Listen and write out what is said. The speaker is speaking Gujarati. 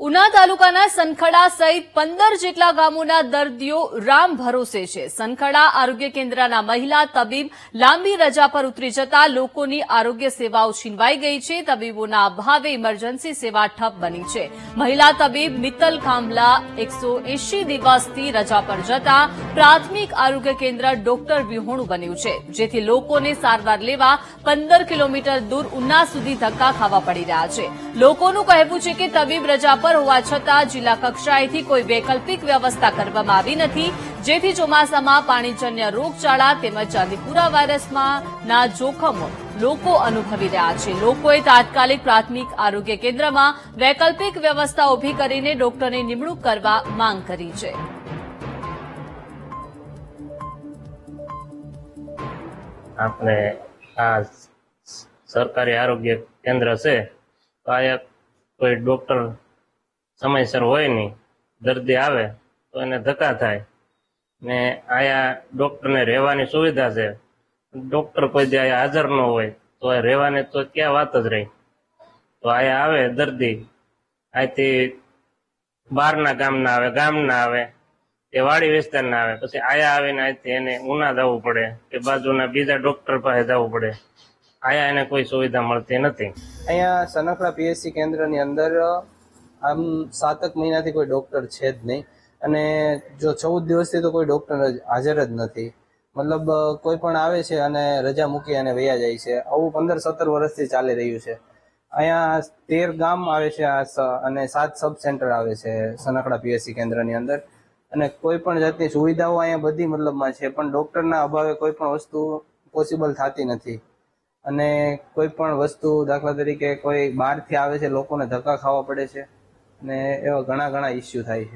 ઉના તાલુકાના સનખડા સહિત પંદર જેટલા ગામોના દર્દીઓ રામ ભરોસે છે. સનખડા આરોગ્ય કેન્દ્રના મહિલા તબીબ લાંબી રજા પર ઉતરી જતા લોકોની આરોગ્ય સેવાઓ છીનવાઈ ગઈ છે. તબીબોના અભાવે ઇમરજન્સી સેવા ઠપ બની છે. મહિલા તબીબ મિત્તલ ખાંભલા એકસો દિવસથી રજા પર જતા પ્રાથમિક આરોગ્ય કેન્દ્ર ડોક્ટર વિહોણું બન્યું છે. જેથી લોકોને સારવાર લેવા પંદર કિલોમીટર દૂર ઉના સુધી ધક્કા ખાવા પડી રહ્યા છે. લોકોનું કહેવું છે કે તબીબ રજા પર હોવા છતાં જિલ્લા કક્ષાએથી કોઈ વૈકલ્પિક વ્યવસ્થા કરવામાં આવી નથી. જેથી ચોમાસામાં પાણીજન્ય રોગચાળા તેમજ ચાંદીપુરા વાયરસમાં જોખમો લોકો અનુભવી રહ્યા છે. લોકોએ તાત્કાલિક પ્રાથમિક આરોગ્ય કેન્દ્રમાં વૈકલ્પિક વ્યવસ્થા ઊભી કરીને ડોક્ટરની નિમણૂક કરવા માંગ કરી છે. આપણે આ સરકારી આરોગ્ય કેન્દ્ર છે, તો અહીંયા કોઈ ડોક્ટર સમયસર હોય નહીં. દર્દી આવે તો એને ધક્કા થાય. ને આયા ડોક્ટરને રહેવાની સુવિધા છે. ડોક્ટર કોઈ દી હાજર ન હોય તો રહેવાની તો ક્યાં વાત જ રહી. તો આયા આવે દર્દી. અહીંથી બહારના ગામના આવે ગામના આવે, એ વાડી વિસ્તારના આવે. પછી આયા આવીને અહીંથી એને ઉના જવું પડે કે બાજુના બીજા ડોક્ટર પાસે જવું પડે. આયા એને કોઈ સુવિધા મળતી નથી. અહીંયા સનખડા પીએચસી કેન્દ્રની અંદર આમ સાતક મહિનાથી કોઈ ડોક્ટર છે જ નહીં. અને જો ચૌદ દિવસથી તો કોઈ ડોક્ટર હાજર જ નથી. મતલબ કોઈ પણ આવે છે અને રજા મૂકી અને વૈયા જાય છે. આવું પંદર સત્તર વર્ષથી ચાલી રહ્યું છે. અહીંયા તેર ગામ આવે છે આ અને સાત સબ સેન્ટર આવે છે સનકડા પીએચસી કેન્દ્રની અંદર. અને કોઈ પણ જાતની સુવિધાઓ અહીંયા બધી મતલબમાં છે, પણ ડોક્ટરના અભાવે કોઈ પણ વસ્તુ પોસિબલ થતી નથી. અને કોઈ પણ વસ્તુ દાખલા તરીકે કોઈ બહારથી આવે છે, લોકોને ધક્કા ખાવા પડે છે. અને એવા ઘણા ઘણા ઇસ્યુ થાય છે.